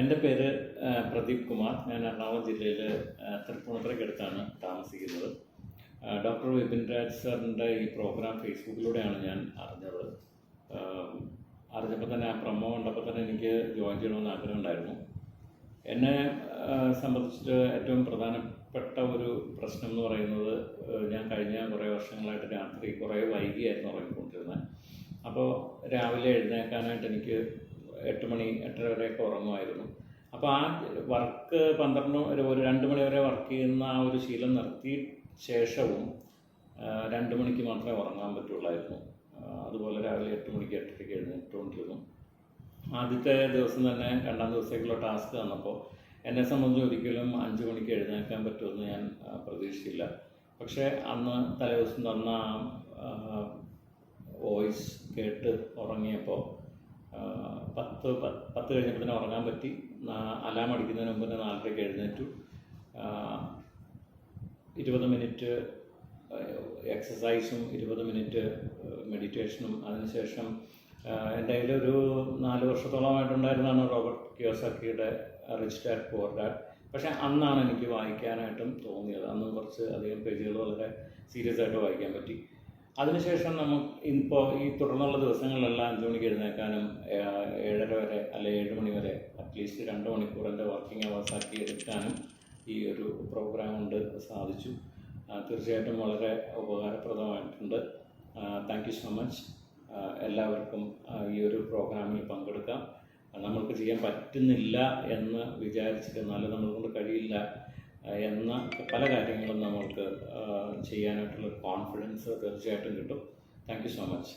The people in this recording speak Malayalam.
എന്റെ പേര് പ്രദീപ് കുമാർ. ഞാൻ എറണാകുളം ജില്ലയിൽ തൃപ്പൂണിത്തുറയ്ക്കടുത്താണ് താമസിക്കുന്നത്. ഡോക്ടർ വിപിൻ രാജ് സാറിന്റെ ഈ പ്രോഗ്രാം ഫേസ്ബുക്കിലൂടെയാണ് ഞാൻ അറിഞ്ഞത്. അറിഞ്ഞപ്പോൾ തന്നെ ആ പ്രമോ കണ്ടപ്പോൾ തന്നെ എനിക്ക് ജോയിൻ ചെയ്യണമെന്ന് ആഗ്രഹം ഉണ്ടായിരുന്നു എന്നെ സംബന്ധിച്ചിട്ട് ഏറ്റവും പ്രധാനപ്പെട്ട ഒരു പ്രശ്നം എന്ന് പറയുന്നത് ഞാൻ കഴിഞ്ഞ കുറേ വർഷങ്ങളായിട്ട് രാത്രി കുറേ വൈകിയായിരുന്നു ഉറങ്ങിക്കൊണ്ടിരുന്നത്. അപ്പോൾ രാവിലെ എഴുന്നേക്കാനായിട്ട് എനിക്ക് എട്ട് മണി എട്ടര വരെയൊക്കെ ഉറങ്ങുമായിരുന്നു. അപ്പോൾ ആ വർക്ക് പന്ത്രണ്ട് ഒരു രണ്ട് മണി വരെ വർക്ക് ചെയ്യുന്ന ആ ഒരു ശീലം നിർത്തി ശേഷവും രണ്ട് മണിക്ക് മാത്രമേ ഉറങ്ങാൻ പറ്റുള്ളായിരുന്നു. അതുപോലെ രാവിലെ എട്ട് മണിക്ക് എട്ടരയ്ക്ക് എഴുന്നേറ്റുകൊണ്ടിരുന്നു. ആദ്യത്തെ ദിവസം തന്നെ രണ്ടാം ദിവസത്തേക്കുള്ള ടാസ്ക് തന്നപ്പോൾ എന്നെ സംബന്ധിച്ച് ഒരിക്കലും അഞ്ച് മണിക്ക് എഴുന്നേൽക്കാൻ പറ്റുമെന്ന് ഞാൻ പ്രതീക്ഷിച്ചില്ല. പക്ഷേ അന്ന് തലേദിവസം തന്ന വോയിസ് കേട്ട് ഉറങ്ങിയപ്പോൾ പത്ത് പത്ത് കഴിഞ്ഞപ്പോൾ തന്നെ ഉറങ്ങാൻ പറ്റി. അലാം അടിക്കുന്നതിന് മുമ്പ് തന്നെ നാലരയ്ക്ക് എഴുന്നേറ്റു. ഇരുപത് മിനിറ്റ് എക്സസൈസും ഇരുപത് മിനിറ്റ് മെഡിറ്റേഷനും അതിനുശേഷം എന്റെ കയ്യിലൊരു നാല് വർഷത്തോളമായിട്ടുണ്ടായിരുന്നതാണ് റോബർട്ട് കിയോസാക്കിയുടെ റിച്ച് ഡാഡ് പോർ ഡാഡ് പക്ഷേ അന്നാണ് എനിക്ക് വായിക്കാനായിട്ടും തോന്നിയത്. അന്ന് കുറച്ച് അധികം പേജുകൾ വളരെ സീരിയസ് ആയിട്ട് വായിക്കാൻ പറ്റി. അതിനുശേഷം നമുക്ക് ഇപ്പോൾ ഈ തുടർന്നുള്ള ദിവസങ്ങളിലെല്ലാം അഞ്ച് മണിക്ക് എഴുന്നേക്കാനും ഏഴര വരെ അല്ലെ ഏഴ് മണി വരെ അറ്റ്ലീസ്റ്റ് രണ്ട് മണിക്കൂർ എന്റെ വർക്കിംഗ് അവേഴ്സ് ആക്കി എടുക്കാനും ഈ ഒരു പ്രോഗ്രാം കൊണ്ട് സാധിച്ചു. തീർച്ചയായിട്ടും വളരെ ഉപകാരപ്രദമായിട്ടുണ്ട്. താങ്ക് യു സോ മച്ച് എല്ലാവർക്കും ഈ ഒരു പ്രോഗ്രാമിൽ പങ്കെടുക്കാം. നമ്മൾക്ക് ചെയ്യാൻ പറ്റുന്നില്ല എന്ന് വിചാരിച്ചിരുന്നാലും നമ്മളെ കൊണ്ട് കഴിയില്ല എന്ന പല കാര്യങ്ങളും നമ്മൾക്ക് ചെയ്യാനായിട്ടുള്ള കോൺഫിഡൻസ് തീർച്ചയായിട്ടും കിട്ടും. Thank you so much